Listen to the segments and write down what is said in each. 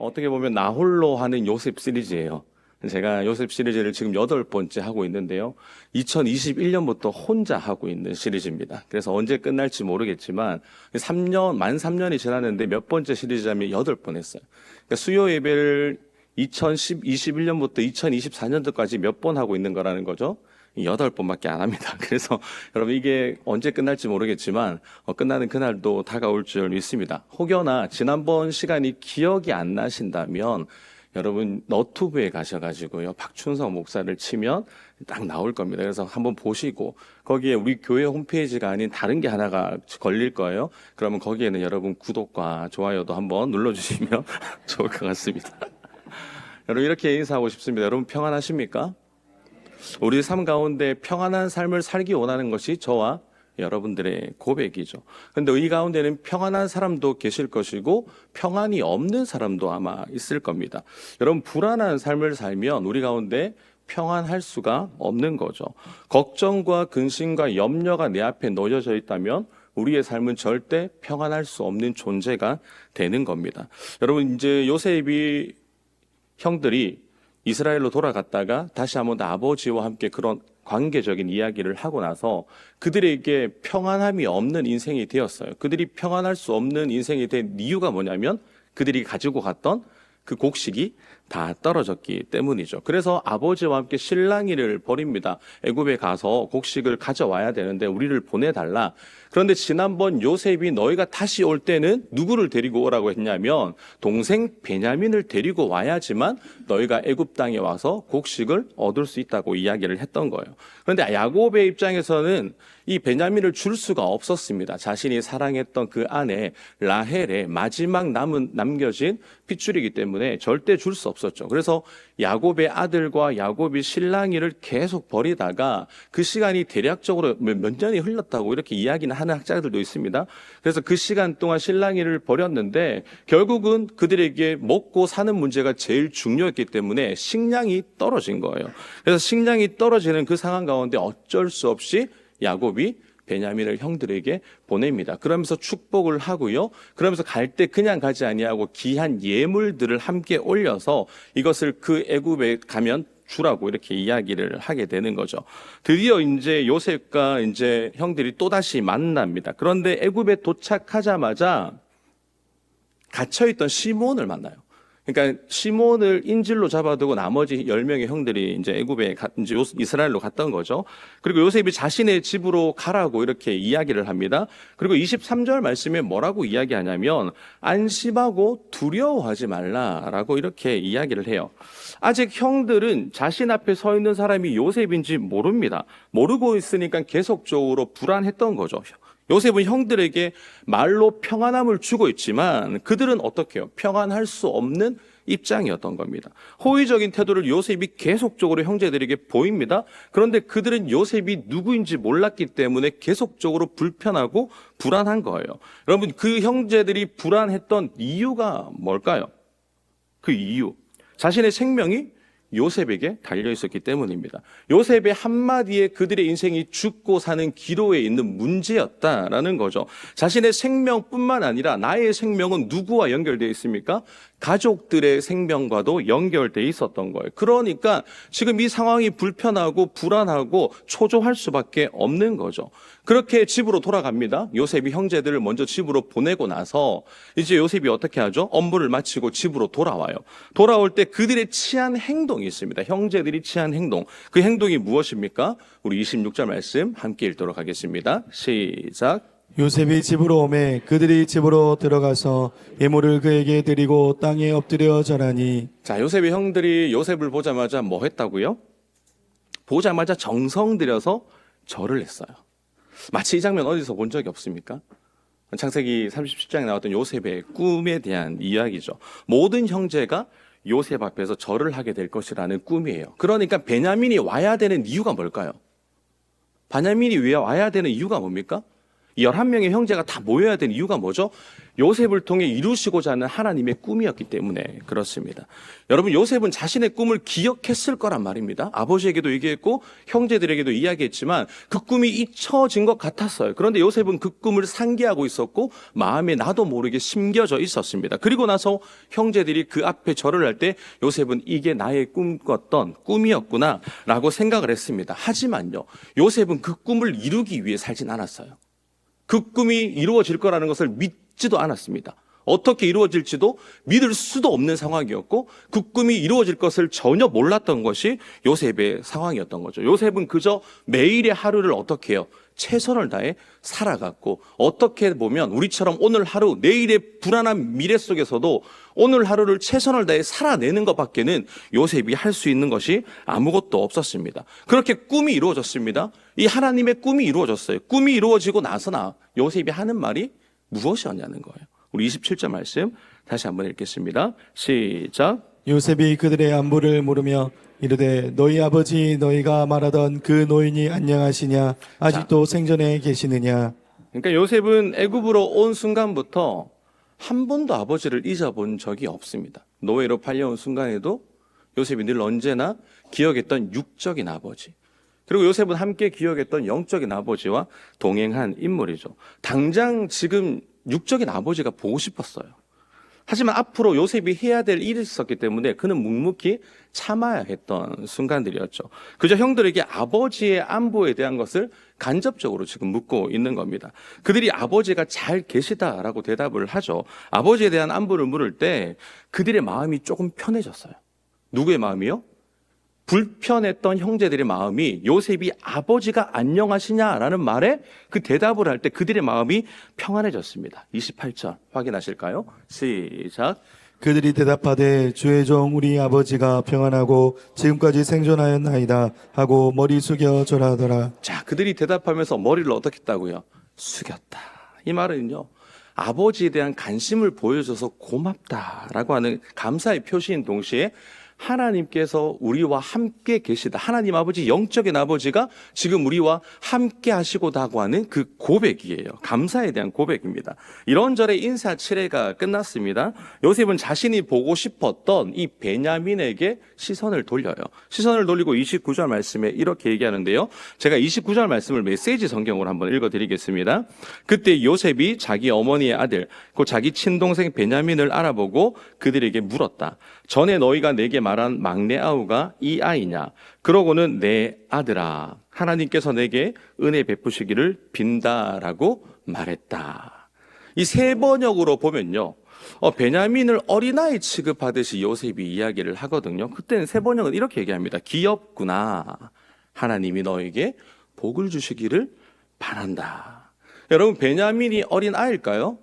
어떻게 보면 나 홀로 하는 요셉 시리즈예요. 제가 요셉 시리즈를 지금 여덟 번째 하고 있는데요. 2021년부터 혼자 하고 있는 시리즈입니다. 그래서 언제 끝날지 모르겠지만 3년, 만 3년이 지났는데 몇 번째 시리즈냐면 여덟 번 했어요. 그러니까 수요 예배를 2021년부터 2024년도까지 몇 번 하고 있는 거라는 거죠. 여덟 번밖에 안 합니다. 그래서 여러분 이게 언제 끝날지 모르겠지만 어, 끝나는 그날도 다가올 줄 믿습니다. 혹여나 지난번 시간이 기억이 안 나신다면 여러분 너튜브에 가셔가지고요 박춘성 목사를 치면 딱 나올 겁니다. 그래서 한번 보시고 거기에 우리 교회 홈페이지가 아닌 다른 게 하나가 걸릴 거예요. 그러면 거기에는 여러분 구독과 좋아요도 한번 눌러주시면 좋을 것 같습니다. 여러분 이렇게 인사하고 싶습니다. 여러분 평안하십니까? 우리 삶 가운데 평안한 삶을 살기 원하는 것이 저와 여러분들의 고백이죠. 근데 이 가운데는 평안한 사람도 계실 것이고 평안이 없는 사람도 아마 있을 겁니다. 여러분 불안한 삶을 살면 우리 가운데 평안할 수가 없는 거죠. 걱정과 근심과 염려가 내 앞에 놓여져 있다면 우리의 삶은 절대 평안할 수 없는 존재가 되는 겁니다. 여러분 이제 요셉이 형들이 이스라엘로 돌아갔다가 다시 한번 아버지와 함께 그런 관계적인 이야기를 하고 나서 그들에게 평안함이 없는 인생이 되었어요. 그들이 평안할 수 없는 인생이 된 이유가 뭐냐면 그들이 가지고 갔던 그 곡식이 다 떨어졌기 때문이죠. 그래서 아버지와 함께 실랑이를 벌입니다. 애굽에 가서 곡식을 가져와야 되는데 우리를 보내달라. 그런데 지난번 요셉이 너희가 다시 올 때는 누구를 데리고 오라고 했냐면 동생 베냐민을 데리고 와야지만 너희가 애굽 땅에 와서 곡식을 얻을 수 있다고 이야기를 했던 거예요. 그런데 야곱의 입장에서는 이 베냐민을 줄 수가 없었습니다. 자신이 사랑했던 그 아내 라헬의 마지막 남은 남겨진 핏줄이기 때문에 절대 줄 수 없 었죠. 그래서 야곱의 아들과 야곱이 실랑이를 계속 벌이다가 그 시간이 대략적으로 몇, 몇 년이 흘렀다고 이렇게 이야기는 하는 학자들도 있습니다. 그래서 그 시간 동안 실랑이를 벌였는데 결국은 그들에게 먹고 사는 문제가 제일 중요했기 때문에 식량이 떨어진 거예요. 그래서 식량이 떨어지는 그 상황 가운데 어쩔 수 없이 야곱이 베냐민을 형들에게 보냅니다. 그러면서 축복을 하고요. 그러면서 갈 때 그냥 가지 아니하고 귀한 예물들을 함께 올려서 이것을 그 애굽에 가면 주라고 이렇게 이야기를 하게 되는 거죠. 드디어 이제 요셉과 이제 형들이 또 다시 만납니다. 그런데 애굽에 도착하자마자 갇혀 있던 시몬을 만나요. 그러니까 시몬을 인질로 잡아두고 나머지 10명의 형들이 이제 애굽에 가- 이제 요- 이스라엘로 갔던 거죠. 그리고 요셉이 자신의 집으로 가라고 이렇게 이야기를 합니다. 그리고 23절 말씀에 뭐라고 이야기하냐면 안심하고 두려워하지 말라라고 이렇게 이야기를 해요. 아직 형들은 자신 앞에 서 있는 사람이 요셉인지 모릅니다. 모르고 있으니까 계속적으로 불안했던 거죠. 요셉은 형들에게 말로 평안함을 주고 있지만 그들은 어떻게 해요? 평안할 수 없는 입장이었던 겁니다. 호의적인 태도를 요셉이 계속적으로 형제들에게 보입니다. 그런데 그들은 요셉이 누구인지 몰랐기 때문에 계속적으로 불편하고 불안한 거예요. 여러분, 그 형제들이 불안했던 이유가 뭘까요? 그 이유. 자신의 생명이 요셉에게 달려 있었기 때문입니다. 요셉의 한마디에 그들의 인생이 죽고 사는 기로에 있는 문제였다라는 거죠. 자신의 생명뿐만 아니라 나의 생명은 누구와 연결되어 있습니까? 가족들의 생명과도 연결되어 있었던 거예요. 그러니까 지금 이 상황이 불편하고 불안하고 초조할 수밖에 없는 거죠. 그렇게 집으로 돌아갑니다. 요셉이 형제들을 먼저 집으로 보내고 나서 이제 요셉이 어떻게 하죠? 업무를 마치고 집으로 돌아와요. 돌아올 때 그들의 취한 행동이 있습니다. 형제들이 취한 행동. 그 행동이 무엇입니까? 우리 26절 말씀 함께 읽도록 하겠습니다. 시작. 요셉이 집으로 오매 그들이 집으로 들어가서 예물을 그에게 드리고 땅에 엎드려 절하니 자, 요셉의 형들이 요셉을 보자마자 뭐 했다고요? 보자마자 정성 들여서 절을 했어요. 마치 이 장면 어디서 본 적이 없습니까? 창세기 37장에 나왔던 요셉의 꿈에 대한 이야기죠. 모든 형제가 요셉 앞에서 절을 하게 될 것이라는 꿈이에요. 그러니까 베냐민이 와야 되는 이유가 뭘까요? 베냐민이 왜 와야 되는 이유가 뭡니까? 이 11명의 형제가 다 모여야 되는 이유가 뭐죠? 요셉을 통해 이루시고자 하는 하나님의 꿈이었기 때문에 그렇습니다. 여러분, 요셉은 자신의 꿈을 기억했을 거란 말입니다. 아버지에게도 얘기했고, 형제들에게도 이야기했지만, 그 꿈이 잊혀진 것 같았어요. 그런데 요셉은 그 꿈을 상기하고 있었고, 마음에 나도 모르게 심겨져 있었습니다. 그리고 나서 형제들이 그 앞에 절을 할 때, 요셉은 이게 나의 꿈꿨던 꿈이었구나, 라고 생각을 했습니다. 하지만요, 요셉은 그 꿈을 이루기 위해 살진 않았어요. 그 꿈이 이루어질 거라는 것을 믿지도 않았습니다. 어떻게 이루어질지도 믿을 수도 없는 상황이었고 그 꿈이 이루어질 것을 전혀 몰랐던 것이 요셉의 상황이었던 거죠. 요셉은 그저 매일의 하루를 어떻게 해요? 최선을 다해 살아갔고 어떻게 보면 우리처럼 오늘 하루 내일의 불안한 미래 속에서도 오늘 하루를 최선을 다해 살아내는 것밖에는 요셉이 할 수 있는 것이 아무것도 없었습니다. 그렇게 꿈이 이루어졌습니다. 이 하나님의 꿈이 이루어졌어요. 꿈이 이루어지고 나서나 요셉이 하는 말이 무엇이었냐는 거예요. 우리 27절 말씀 다시 한번 읽겠습니다. 시작. 요셉이 그들의 안부를 물으며 이르되 너희 아버지 너희가 말하던 그 노인이 안녕하시냐 아직도 생전에 계시느냐 그러니까 요셉은 애굽으로 온 순간부터 한 번도 아버지를 잊어본 적이 없습니다. 노예로 팔려온 순간에도 요셉이 늘 언제나 기억했던 육적인 아버지. 그리고 요셉은 함께 기억했던 영적인 아버지와 동행한 인물이죠. 당장 지금 육적인 아버지가 보고 싶었어요. 하지만 앞으로 요셉이 해야 될 일이 있었기 때문에 그는 묵묵히 참아야 했던 순간들이었죠. 그저 형들에게 아버지의 안부에 대한 것을 간접적으로 지금 묻고 있는 겁니다. 그들이 아버지가 잘 계시다라고 대답을 하죠. 아버지에 대한 안부를 물을 때 그들의 마음이 조금 편해졌어요. 누구의 마음이요? 불편했던 형제들의 마음이 요셉이 아버지가 안녕하시냐라는 말에 그 대답을 할 때 그들의 마음이 평안해졌습니다. 28절 확인하실까요? 시작. 그들이 대답하되 주의 종 우리 아버지가 평안하고 지금까지 생존하였나이다 하고 머리 숙여 절하더라 자, 그들이 대답하면서 머리를 어떻게 했다고요? 숙였다. 이 말은요. 아버지에 대한 관심을 보여줘서 고맙다라고 하는 감사의 표시인 동시에 하나님께서 우리와 함께 계시다. 하나님 아버지, 영적인 아버지가 지금 우리와 함께 하시고다고 하는 그 고백이에요. 감사에 대한 고백입니다. 이런저의 인사 칠회가 끝났습니다. 요셉은 자신이 보고 싶었던 이 베냐민에게 시선을 돌려요. 시선을 돌리고 29절 말씀에 이렇게 얘기하는데요. 제가 29절 말씀을 메시지 성경으로 한번 읽어 드리겠습니다. 그때 요셉이 자기 어머니의 아들, 그 자기 친동생 베냐민을 알아보고 그들에게 물었다. 전에 너희가 내게 말한 막내 아우가 이 아이냐? 그러고는 내 아들아. 하나님께서 내게 은혜 베푸시기를 빈다라고 말했다. 이 세 번역으로 보면요. 어, 베냐민을 어린아이 취급하듯이 요셉이 이야기를 하거든요. 그때는 세 번역은 이렇게 얘기합니다. 귀엽구나. 하나님이 너에게 복을 주시기를 바란다. 여러분, 베냐민이 어린아이일까요?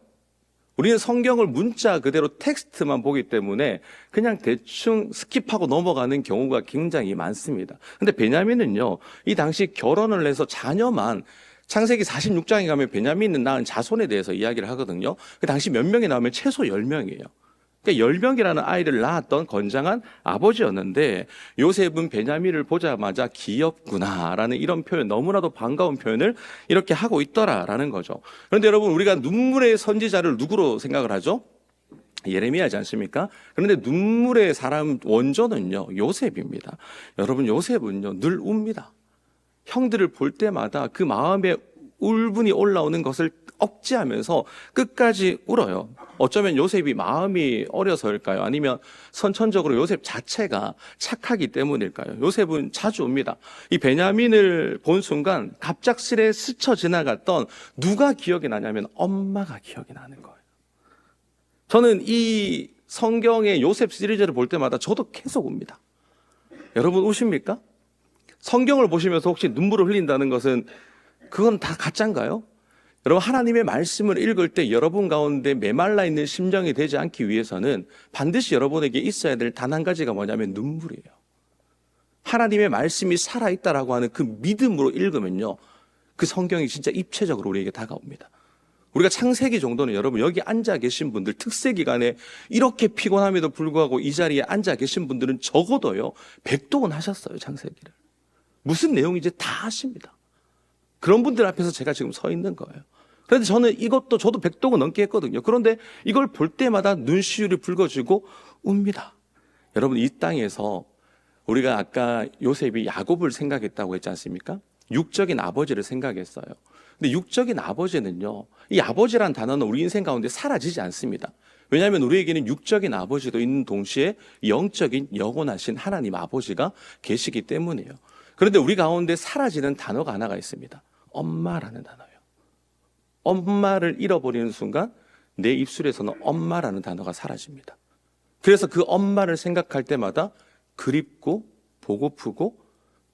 우리는 성경을 문자 그대로 텍스트만 보기 때문에 그냥 대충 스킵하고 넘어가는 경우가 굉장히 많습니다. 근데 베냐민은요, 이 당시 결혼을 해서 자녀만 창세기 46장에 가면 베냐민은 낳은 자손에 대해서 이야기를 하거든요. 그 당시 몇 명이 나오면 최소 10명이에요. 그러니까 10명이라는 아이를 낳았던 건장한 아버지였는데 요셉은 베냐민을 보자마자 귀엽구나라는 이런 표현 너무나도 반가운 표현을 이렇게 하고 있더라라는 거죠. 그런데 여러분 우리가 눈물의 선지자를 누구로 생각을 하죠? 예레미야지 않습니까? 그런데 눈물의 사람 원조는요 요셉입니다. 여러분 요셉은요 늘 웁니다. 형들을 볼 때마다 그 마음에 울분이 올라오는 것을 억제하면서 끝까지 울어요. 어쩌면 요셉이 마음이 어려서일까요? 아니면 선천적으로 요셉 자체가 착하기 때문일까요? 요셉은 자주 옵니다. 이 베냐민을 본 순간 갑작스레 스쳐 지나갔던 누가 기억이 나냐면 엄마가 기억이 나는 거예요. 저는 이 성경의 요셉 시리즈를 볼 때마다 저도 계속 웁니다. 여러분 우십니까? 성경을 보시면서 혹시 눈물을 흘린다는 것은 그건 다 가짜인가요? 여러분 하나님의 말씀을 읽을 때 여러분 가운데 메말라 있는 심정이 되지 않기 위해서는 반드시 여러분에게 있어야 될 단 한 가지가 뭐냐면 눈물이에요. 하나님의 말씀이 살아 있다라고 하는 그 믿음으로 읽으면요. 그 성경이 진짜 입체적으로 우리에게 다가옵니다. 우리가 창세기 정도는 여러분 여기 앉아 계신 분들 특세 기간에 이렇게 피곤함에도 불구하고 이 자리에 앉아 계신 분들은 적어도요. 백독은 하셨어요, 창세기를. 무슨 내용인지 다 아십니다. 그런 분들 앞에서 제가 지금 서 있는 거예요. 그런데 저는 이것도 저도 100도가 넘게 했거든요. 그런데 이걸 볼 때마다 눈시울이 붉어지고 웁니다. 여러분 이 땅에서 우리가 아까 요셉이 야곱을 생각했다고 했지 않습니까? 육적인 아버지를 생각했어요. 근데 육적인 아버지는요, 이 아버지란 단어는 우리 인생 가운데 사라지지 않습니다. 왜냐하면 우리에게는 육적인 아버지도 있는 동시에 영적인 영원하신 하나님 아버지가 계시기 때문이에요. 그런데 우리 가운데 사라지는 단어가 하나가 있습니다. 엄마라는 단어예요. 엄마를 잃어버리는 순간 내 입술에서는 엄마라는 단어가 사라집니다. 그래서 그 엄마를 생각할 때마다 그립고 보고프고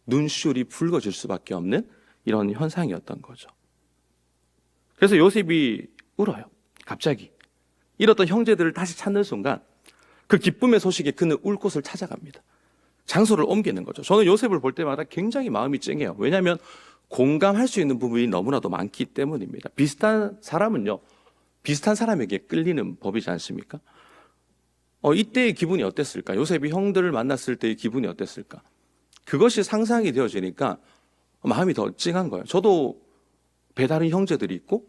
눈시울이 붉어질 수밖에 없는 이런 현상이었던 거죠. 그래서 요셉이 울어요. 갑자기. 잃었던 형제들을 다시 찾는 순간 그 기쁨의 소식에 그는 울 곳을 찾아갑니다. 장소를 옮기는 거죠. 저는 요셉을 볼 때마다 굉장히 마음이 찡해요. 왜냐하면 공감할 수 있는 부분이 너무나도 많기 때문입니다. 비슷한 사람은요, 비슷한 사람에게 끌리는 법이지 않습니까? 어, 이때의 기분이 어땠을까? 요셉이 형들을 만났을 때의 기분이 어땠을까? 그것이 상상이 되어지니까 마음이 더 찡한 거예요. 저도 배다른 형제들이 있고,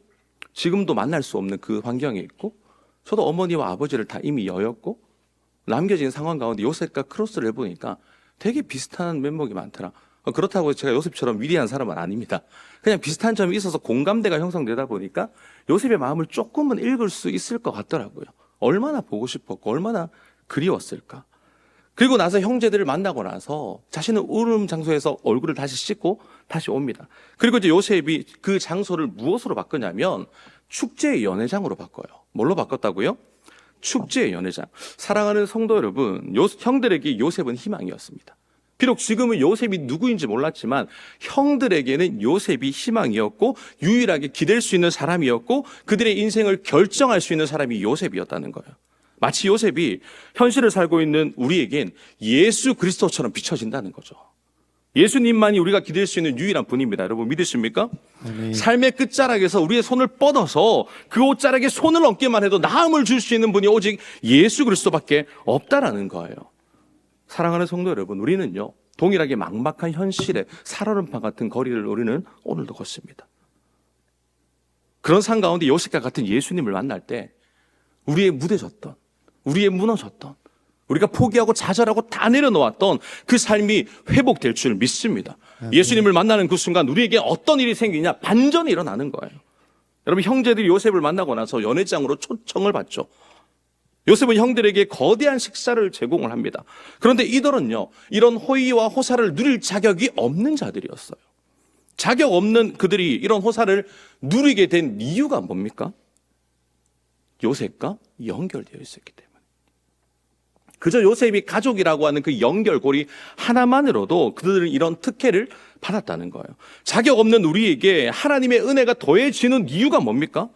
지금도 만날 수 없는 그 환경에 있고, 저도 어머니와 아버지를 다 이미 여였고, 남겨진 상황 가운데 요셉과 크로스를 해보니까 되게 비슷한 면목이 많더라. 어, 그렇다고 제가 요셉처럼 위대한 사람은 아닙니다. 그냥 비슷한 점이 있어서 공감대가 형성되다 보니까 요셉의 마음을 조금은 읽을 수 있을 것 같더라고요. 얼마나 보고 싶었고, 얼마나 그리웠을까. 그리고 나서 형제들을 만나고 나서 자신은 울음 장소에서 얼굴을 다시 씻고 다시 옵니다. 그리고 이제 요셉이 그 장소를 무엇으로 바꾸냐면 축제의 연회장으로 바꿔요. 뭘로 바꿨다고요? 축제의 연회장. 사랑하는 성도 여러분, 요, 형들에게 요셉은 희망이었습니다. 비록 지금은 요셉이 누구인지 몰랐지만 형들에게는 요셉이 희망이었고 유일하게 기댈 수 있는 사람이었고 그들의 인생을 결정할 수 있는 사람이 요셉이었다는 거예요. 마치 요셉이 현실을 살고 있는 우리에겐 예수 그리스도처럼 비춰진다는 거죠. 예수님만이 우리가 기댈 수 있는 유일한 분입니다. 여러분 믿으십니까? 아멘. 삶의 끝자락에서 우리의 손을 뻗어서 그 옷자락에 손을 얹기만 해도 나음을 줄 수 있는 분이 오직 예수 그리스도밖에 없다라는 거예요. 사랑하는 성도 여러분, 우리는요 동일하게 막막한 현실에 살얼음판 같은 거리를 우리는 오늘도 걷습니다. 그런 상 가운데 요셉과 같은 예수님을 만날 때 우리의 무뎌졌던, 우리의 무너졌던, 우리가 포기하고 좌절하고 다 내려놓았던 그 삶이 회복될 줄 믿습니다. 예수님을 만나는 그 순간 우리에게 어떤 일이 생기냐? 반전이 일어나는 거예요. 여러분 형제들이 요셉을 만나고 나서 연회장으로 초청을 받죠. 요셉은 형들에게 거대한 식사를 제공을 합니다. 그런데 이들은요, 이런 호의와 호사를 누릴 자격이 없는 자들이었어요. 자격 없는 그들이 이런 호사를 누리게 된 이유가 뭡니까? 요셉과 연결되어 있었기 때문에. 그저 요셉이 가족이라고 하는 그 연결고리 하나만으로도 그들은 이런 특혜를 받았다는 거예요. 자격 없는 우리에게 하나님의 은혜가 더해지는 이유가 뭡니까?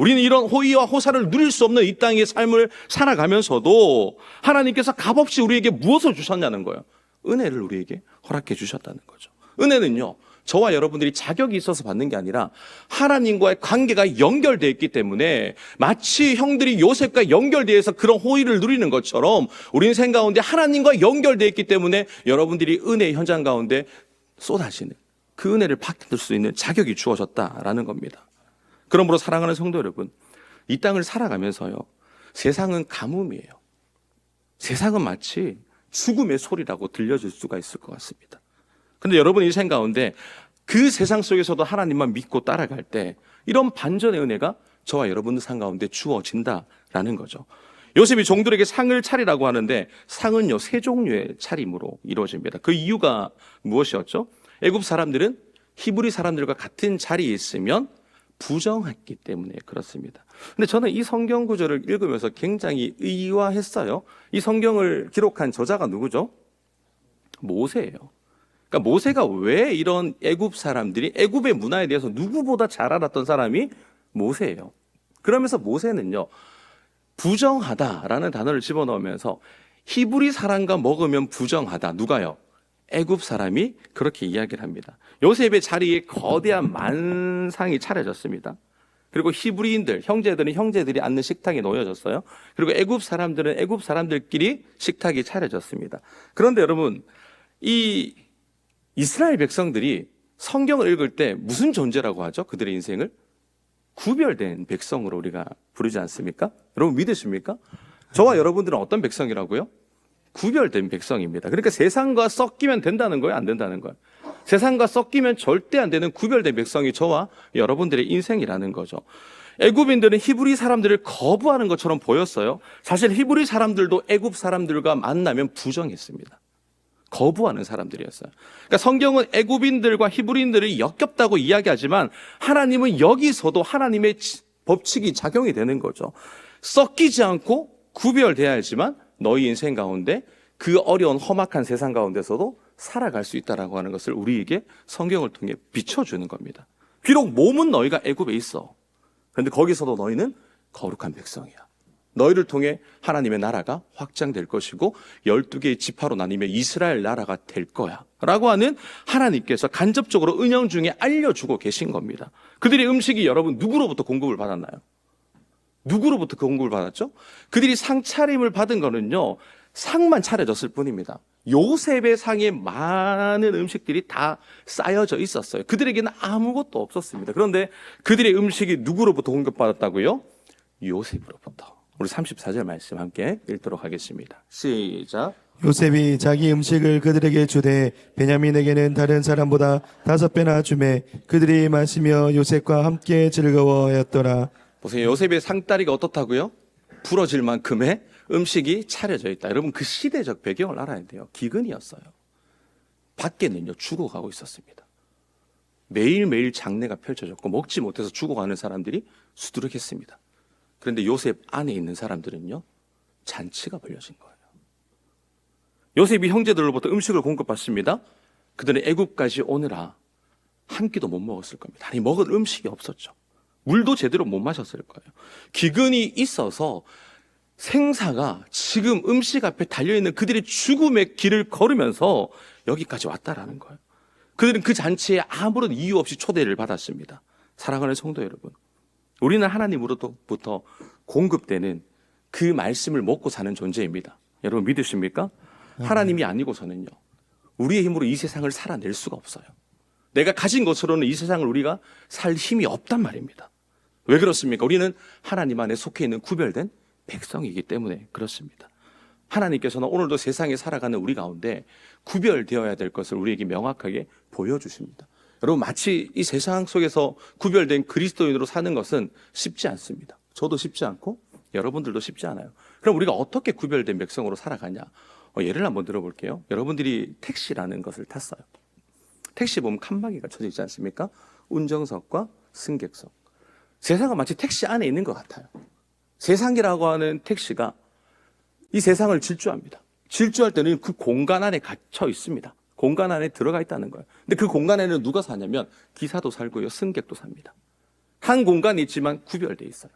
우리는 이런 호의와 호사를 누릴 수 없는 이 땅의 삶을 살아가면서도 하나님께서 값없이 우리에게 무엇을 주셨냐는 거예요. 은혜를 우리에게 허락해 주셨다는 거죠. 은혜는요, 저와 여러분들이 자격이 있어서 받는 게 아니라 하나님과의 관계가 연결되어 있기 때문에 마치 형들이 요셉과 연결되어서 그런 호의를 누리는 것처럼 우리 인생 가운데 하나님과 연결되어 있기 때문에 여러분들이 은혜의 현장 가운데 쏟아지는 그 은혜를 받을 수 있는 자격이 주어졌다라는 겁니다. 그러므로 사랑하는 성도 여러분, 이 땅을 살아가면서요, 세상은 가뭄이에요. 세상은 마치 죽음의 소리라고 들려질 수가 있을 것 같습니다. 근데 여러분 인생 가운데 그 세상 속에서도 하나님만 믿고 따라갈 때 이런 반전의 은혜가 저와 여러분의 삶 가운데 주어진다라는 거죠. 요셉이 종들에게 상을 차리라고 하는데 상은요 세 종류의 차림으로 이루어집니다. 그 이유가 무엇이었죠? 애굽 사람들은 히브리 사람들과 같은 자리에 있으면 부정했기 때문에 그렇습니다. 근데 저는 이 성경 구절을 읽으면서 굉장히 의아했어요. 이 성경을 기록한 저자가 누구죠? 모세예요. 그러니까 모세가 왜 이런 애굽 사람들이 애굽의 문화에 대해서 누구보다 잘 알았던 사람이 모세예요. 그러면서 모세는요. 부정하다라는 단어를 집어넣으면서 히브리 사람과 먹으면 부정하다. 누가요? 애굽 사람이 그렇게 이야기를 합니다. 요셉의 자리에 거대한 만상이 차려졌습니다. 그리고 히브리인들, 형제들은 형제들이 앉는 식탁에 놓여졌어요. 그리고 애굽 사람들은 애굽 사람들끼리 식탁이 차려졌습니다. 그런데 여러분, 이 이스라엘 백성들이 성경을 읽을 때 무슨 존재라고 하죠? 그들의 인생을 구별된 백성으로 우리가 부르지 않습니까? 여러분 믿으십니까? 저와 여러분들은 어떤 백성이라고요? 구별된 백성입니다. 그러니까 세상과 섞이면 된다는 거예요, 안 된다는 거예요. 세상과 섞이면 절대 안 되는 구별된 백성이 저와 여러분들의 인생이라는 거죠. 애굽인들은 히브리 사람들을 거부하는 것처럼 보였어요. 사실 히브리 사람들도 애굽 사람들과 만나면 부정했습니다. 거부하는 사람들이었어요. 그러니까 성경은 애굽인들과 히브리인들이 역겹다고 이야기하지만 하나님은 여기서도 하나님의 지- 법칙이 작용이 되는 거죠. 섞이지 않고 구별돼야지만 너희 인생 가운데 그 어려운 험악한 세상 가운데서도 살아갈 수 있다라고 하는 것을 우리에게 성경을 통해 비춰주는 겁니다. 비록 몸은 너희가 애굽에 있어. 그런데 거기서도 너희는 거룩한 백성이야. 너희를 통해 하나님의 나라가 확장될 것이고 12개의 지파로 나뉘며 이스라엘 나라가 될 거야. 라고 하는 하나님께서 간접적으로 은영 중에 알려주고 계신 겁니다. 그들의 음식이 여러분 누구로부터 공급을 받았나요? 누구로부터 그 공급을 받았죠? 그들이 상 차림을 받은 거는요, 상만 차려졌을 뿐입니다. 요셉의 상에 많은 음식들이 다 쌓여져 있었어요. 그들에게는 아무것도 없었습니다. 그런데 그들의 음식이 누구로부터 공급받았다고요? 요셉으로부터. 우리 34절 말씀 함께 읽도록 하겠습니다. 시작. 요셉이 자기 음식을 그들에게 주되 베냐민에게는 다른 사람보다 다섯 배나 주매 그들이 마시며 요셉과 함께 즐거워하였더라. 보세요. 요셉의 상다리가 어떻다고요? 부러질 만큼의 음식이 차려져 있다. 여러분 그 시대적 배경을 알아야 돼요. 기근이었어요. 밖에는요 죽어가고 있었습니다. 매일매일 장례가 펼쳐졌고 먹지 못해서 죽어가는 사람들이 수두룩했습니다. 그런데 요셉 안에 있는 사람들은요 잔치가 벌려진 거예요. 요셉이 형제들로부터 음식을 공급받습니다. 그들은 애굽까지 오느라 한 끼도 못 먹었을 겁니다. 아니 먹을 음식이 없었죠. 물도 제대로 못 마셨을 거예요. 기근이 있어서 생사가 지금 음식 앞에 달려있는 그들의 죽음의 길을 걸으면서 여기까지 왔다라는 거예요. 그들은 그 잔치에 아무런 이유 없이 초대를 받았습니다. 사랑하는 성도 여러분. 우리는 하나님으로부터 공급되는 그 말씀을 먹고 사는 존재입니다. 여러분 믿으십니까? 하나님이 아니고서는요. 우리의 힘으로 이 세상을 살아낼 수가 없어요. 내가 가진 것으로는 이 세상을 우리가 살 힘이 없단 말입니다. 왜 그렇습니까? 우리는 하나님 안에 속해 있는 구별된 백성이기 때문에 그렇습니다. 하나님께서는 오늘도 세상에 살아가는 우리 가운데 구별되어야 될 것을 우리에게 명확하게 보여주십니다. 여러분, 마치 이 세상 속에서 구별된 그리스도인으로 사는 것은 쉽지 않습니다. 저도 쉽지 않고 여러분들도 쉽지 않아요. 그럼 우리가 어떻게 구별된 백성으로 살아가냐? 어, 예를 한번 들어볼게요. 여러분들이 택시라는 것을 탔어요. 택시 보면 칸막이가 쳐져 있지 않습니까? 운정석과 승객석. 세상은 마치 택시 안에 있는 것 같아요. 세상이라고 하는 택시가 이 세상을 질주합니다. 질주할 때는 그 공간 안에 갇혀 있습니다. 공간 안에 들어가 있다는 거예요. 근데 그 공간에는 누가 사냐면 기사도 살고요, 승객도 삽니다. 한 공간이 있지만 구별돼 있어요.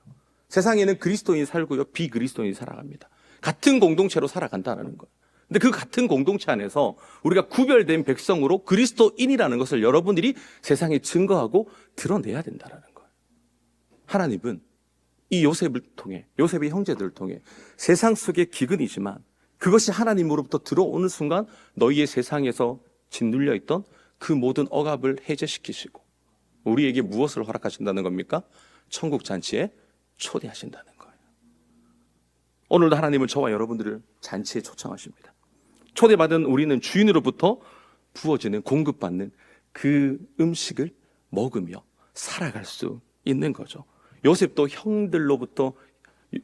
세상에는 그리스도인이 살고요, 비그리스도인이 살아갑니다. 같은 공동체로 살아간다는 거예요. 근데 그 같은 공동체 안에서 우리가 구별된 백성으로 그리스도인이라는 것을 여러분들이 세상에 증거하고 드러내야 된다는 거예요. 하나님은 이 요셉을 통해 요셉의 형제들을 통해 세상 속의 기근이지만 그것이 하나님으로부터 들어오는 순간 너희의 세상에서 짓눌려 있던 그 모든 억압을 해제시키시고 우리에게 무엇을 허락하신다는 겁니까? 천국 잔치에 초대하신다는 거예요. 오늘도 하나님은 저와 여러분들을 잔치에 초청하십니다. 초대받은 우리는 주인으로부터 부어지는 공급받는 그 음식을 먹으며 살아갈 수 있는 거죠. 요셉도 형들로부터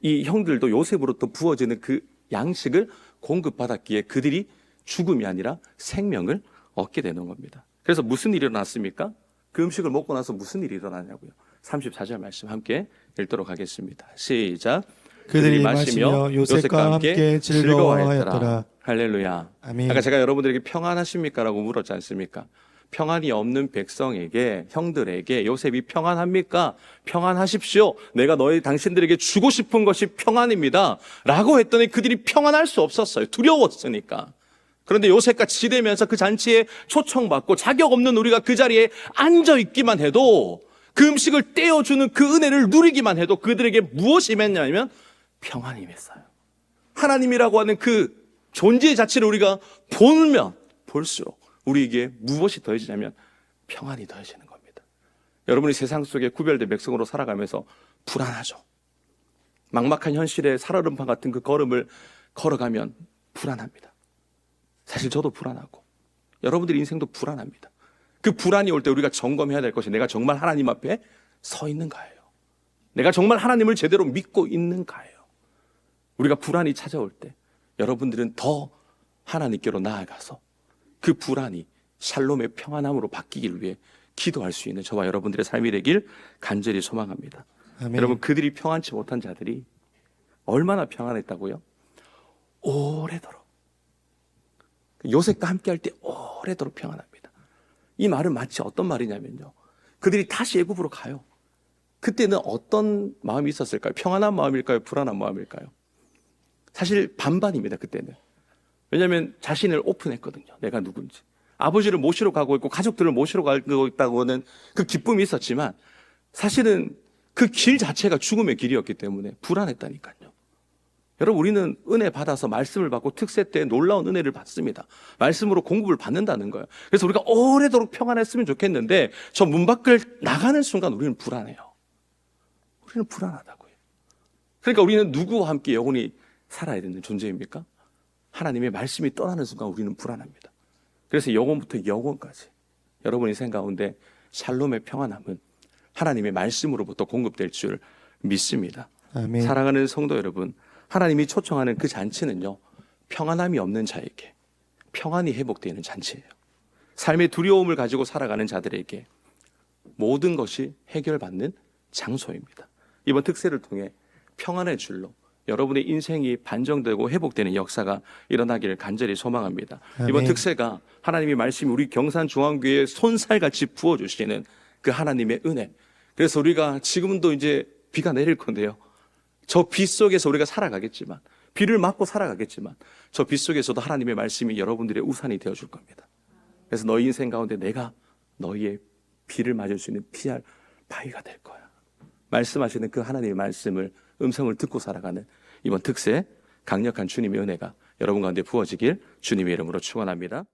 이 형들도 요셉으로부터 부어지는 그 양식을 공급받았기에 그들이 죽음이 아니라 생명을 얻게 되는 겁니다. 그래서 무슨 일이 일어났습니까? 그 음식을 먹고 나서 무슨 일이 일어나냐고요. 34절 말씀 함께 읽도록 하겠습니다. 시작. 그들이 마시며 요셉과 함께 즐거워하였더라. 할렐루야. 아멘. 아까 제가 여러분들에게 평안하십니까라고 물었지 않습니까? 평안이 없는 백성에게 형들에게 요셉이 평안합니까? 평안하십시오. 내가 너희 당신들에게 주고 싶은 것이 평안입니다.라고 했더니 그들이 평안할 수 없었어요. 두려웠으니까. 그런데 요셉과 지대면서 그 잔치에 초청받고 자격 없는 우리가 그 자리에 앉아 있기만 해도 그 음식을 떼어주는 그 은혜를 누리기만 해도 그들에게 무엇이 맺냐면 평안이 맺어요. 하나님이라고 하는 그 존재 자체를 우리가 보면 볼수록 우리에게 무엇이 더해지냐면 평안이 더해지는 겁니다. 여러분이 세상 속에 구별된 백성으로 살아가면서 불안하죠. 막막한 현실에 살얼음판 같은 그 걸음을 걸어가면 불안합니다. 사실 저도 불안하고 여러분들 인생도 불안합니다. 그 불안이 올 때 우리가 점검해야 될 것이 내가 정말 하나님 앞에 서 있는가예요. 내가 정말 하나님을 제대로 믿고 있는가예요. 우리가 불안이 찾아올 때 여러분들은 더 하나님께로 나아가서 그 불안이 샬롬의 평안함으로 바뀌길 위해 기도할 수 있는 저와 여러분들의 삶이 되길 간절히 소망합니다. 아멘. 여러분 그들이 평안치 못한 자들이 얼마나 평안했다고요? 오래도록 요셉과 함께할 때 오래도록 평안합니다. 이 말은 마치 어떤 말이냐면요. 그들이 다시 애굽으로 가요. 그때는 어떤 마음이 있었을까요? 평안한 마음일까요? 불안한 마음일까요? 사실 반반입니다. 그때는 왜냐하면 자신을 오픈했거든요. 내가 누군지 아버지를 모시러 가고 있고 가족들을 모시러 가고 있다고는 그 기쁨이 있었지만 사실은 그 길 자체가 죽음의 길이었기 때문에 불안했다니까요. 여러분 우리는 은혜 받아서 말씀을 받고 특세 때 놀라운 은혜를 받습니다. 말씀으로 공급을 받는다는 거예요. 그래서 우리가 오래도록 평안했으면 좋겠는데 저 문 밖을 나가는 순간 우리는 불안해요. 우리는 불안하다고요. 그러니까 우리는 누구와 함께 영원히 살아야 되는 존재입니까? 하나님의 말씀이 떠나는 순간 우리는 불안합니다. 그래서 영원부터 영원까지 여러분 인생 가운데 샬롬의 평안함은 하나님의 말씀으로부터 공급될 줄 믿습니다. 아멘. 사랑하는 성도 여러분, 하나님이 초청하는 그 잔치는요, 평안함이 없는 자에게 평안이 회복되는 잔치예요. 삶의 두려움을 가지고 살아가는 자들에게 모든 것이 해결받는 장소입니다. 이번 특세를 통해 평안의 줄로 여러분의 인생이 반정되고 회복되는 역사가 일어나기를 간절히 소망합니다. 이번 아멘. 특세가 하나님의 말씀이 우리 경산중앙교회에 손살같이 부어주시는 그 하나님의 은혜. 그래서 우리가 지금도 이제 비가 내릴 건데요. 저 비 속에서 우리가 살아가겠지만, 비를 맞고 살아가겠지만, 저 비 속에서도 하나님의 말씀이 여러분들의 우산이 되어 줄 겁니다. 그래서 너희 인생 가운데 내가 너희의 비를 맞을 수 있는 피할 바위가 될 거야. 말씀하시는 그 하나님의 말씀을 음성을 듣고 살아가는 이번 특세 강력한 주님의 은혜가 여러분 가운데 부어지길 주님의 이름으로 축원합니다.